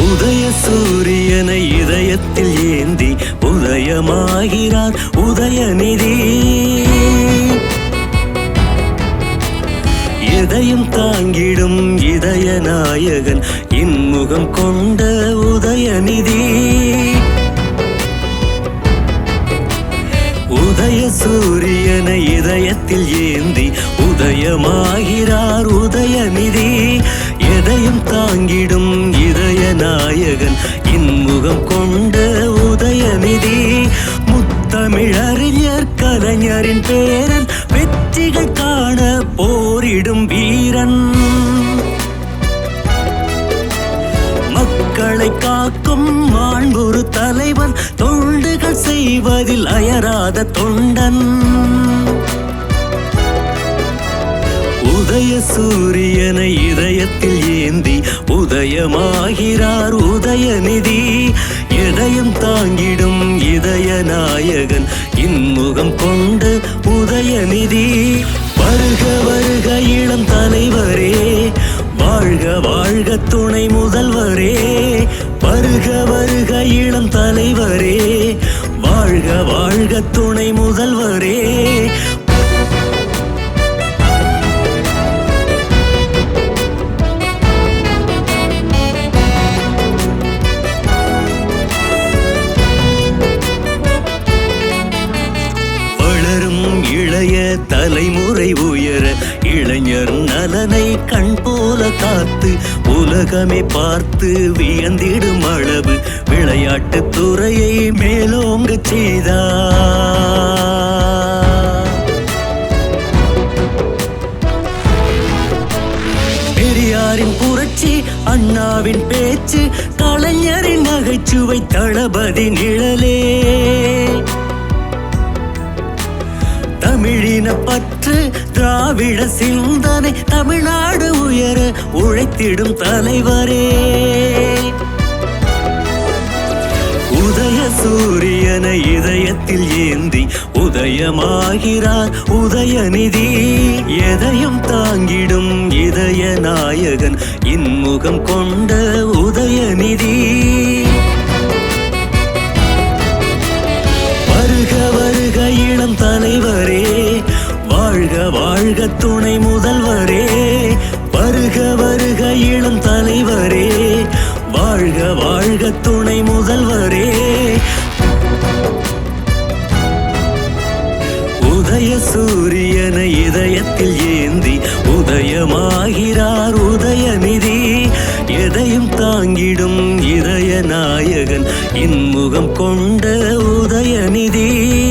உதய சூரியனை இதயத்தில் ஏந்தி உதயமாகிறார் உதயநிதி எதையும் தாங்கிடும் இதய நாயகன் இன்முகம் கொண்ட உதயநிதி உதய சூரியனை இதயத்தில் ஏந்தி உதயமாகிறார் உதயநிதி எதையும் தாங்கிடும் நாயகன். இன்முகம் கொண்ட உதயநிதி முத்தமிழறிஞர் கலைஞரின் பேரன் வெற்றிகள் காண போரிடும் வீரன். மக்களை காக்கும் மாண்புறு தலைவன் தொண்டுகள் செய்வதில் அயராத தொண்டன். உதய சூரியனை இதயத்தில் ஏந்தி உதயமாகிறார் உதயநிதி. எதையும் தாங்கிடும் இதய நாயகன் இன்முகம் கொண்ட உதயநிதி. வருக வருக இளம் தலைவரே. வாழ்க வாழ்க துணை முதல்வரே. வருக வருக இளம் தலைவரே. வாழ்க வாழ்க துணை முதல்வரே. தலைமுறை உயர இளைஞர் நலனை கண் போல காத்து உலகமே பார்த்து வியந்திடும் அளவு விளையாட்டுத் துறையை மேலோங்க செய்தார் பெரியாரின் புரட்சி அண்ணாவின் பேச்சு கலைஞரின் நகைச்சுவை தளபதி நிழலே. திராவிட சிந்தனை தமிழ்நாடு உயர உழைத்திடும் தலைவரே. உதய சூரியனை இதயத்தில் ஏந்தி உதயமாகிறார் உதயநிதி. எதையும் தாங்கிடும் இதய நாயகன் இன்முகம் கொண்ட உதயநிதி. வாழ்க துணை முதல்வரே வருக வருக இளம் தலைவரே வாழ்க வாழ்க துணை முதல்வரே. உதய சூரியனை இதயத்தில் ஏந்தி உதயமாகிறார் உதயநிதி. எதையும் தாங்கிடும் இதய நாயகன் இன்முகம் கொண்ட உதயநிதி.